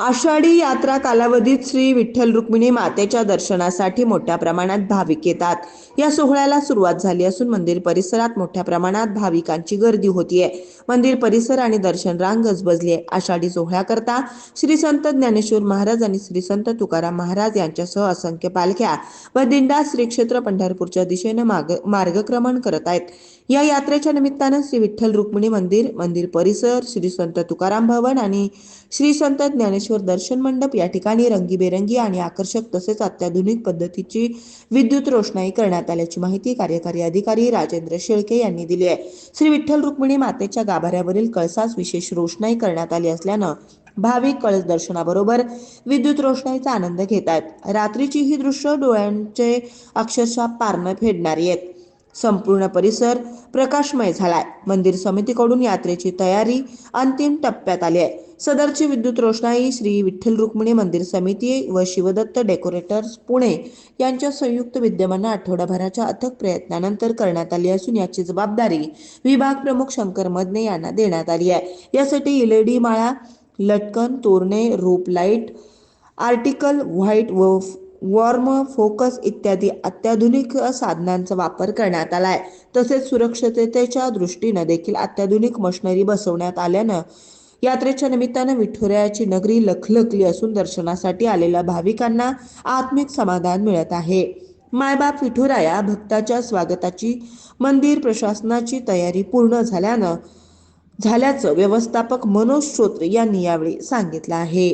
आषाढी यात्रा कालावधीत श्री विठ्ठल रुक्मिणी मातेच्या दर्शनासाठी मोठ्या प्रमाणात भाविक येतात. या सोहळ्याला सुरुवात झाली असून मंदिर परिसरात मोठ्या प्रमाणात भाविकांची गर्दी होतीये. मंदिर परिसर आणि दर्शन रांग गजबजली आहे आषाढी सोहळ्याकरता श्री संत ज्ञानेश्वर महाराज आणि श्री संत तुकाराम महाराज यांच्यासह असंख्य पालख्या व दिंडा श्री क्षेत्र पंढरपूरच्या दिशेनं मार्ग मार्गक्रमण करत आहेत. या यात्रेच्या निमित्तानं श्री विठ्ठल रुक्मिणी मंदिर मंदिर परिसर श्री संत तुकाराम भवन आणि श्री संत ज्ञानेश्वर दर्शन मंडप या ठिकाणी रंगीबेरंगी आणि आकर्षक तसेच अत्याधुनिक पद्धतीची विद्युत रोषणाई करण्यात आल्याची माहिती कार्यकारी अधिकारी राजेंद्र शेळके यांनी दिली आहे. श्री विठ्ठल रुक्मिणी मातेच्या गाभाऱ्यावरील कळसास विशेष रोषणाई करण्यात आली असल्यानं भाविक कळस दर्शनाबरोबर विद्युत रोषणाईचा आनंद घेत आहेत. रात्रीची ही दृश्य डोळ्यांचे अक्षरशः पारणं फेडणारी आहेत. संपूर्ण परिसर प्रकाशमय झालाय. मंदिर समितीकडून यात्रेची तयारी अंतिम टप्प्यात आली आहे. सदरची विद्युत रोषणाई श्री विठ्ठल रुक्मिणी मंदिर समिती व शिवदत्त डेकोरेटर्स पुणे यांच्या संयुक्त विद्यमानं आठवडाभराच्या अथक प्रयत्नानंतर करण्यात आली असून याची जबाबदारी विभाग प्रमुख शंकर मदने यांना देण्यात आली आहे. यासाठी इलेडी माळा लटकन तोरणे रोप लाइट आर्टिकल व्हाईट व वॉर्म फोकस इत्यादी अत्याधुनिक साधनांचा वापर करण्यात आला आहे तसेच सुरक्षिततेच्या दृष्टीनं देखील अत्याधुनिक मशिनरी बसवण्यात आल्यानं यात्रेच्या निमित्तानं विठुरायाची नगरी लखलखली असून दर्शनासाठी आलेल्या भाविकांना आत्मिक समाधान मिळत आहे. मायबाप विठुराया भक्ताच्या स्वागताची मंदिर प्रशासनाची तयारी पूर्ण झाल्यानं झाल्याचं व्यवस्थापक मनोज श्रोत्र यांनी यावेळी सांगितलं आहे.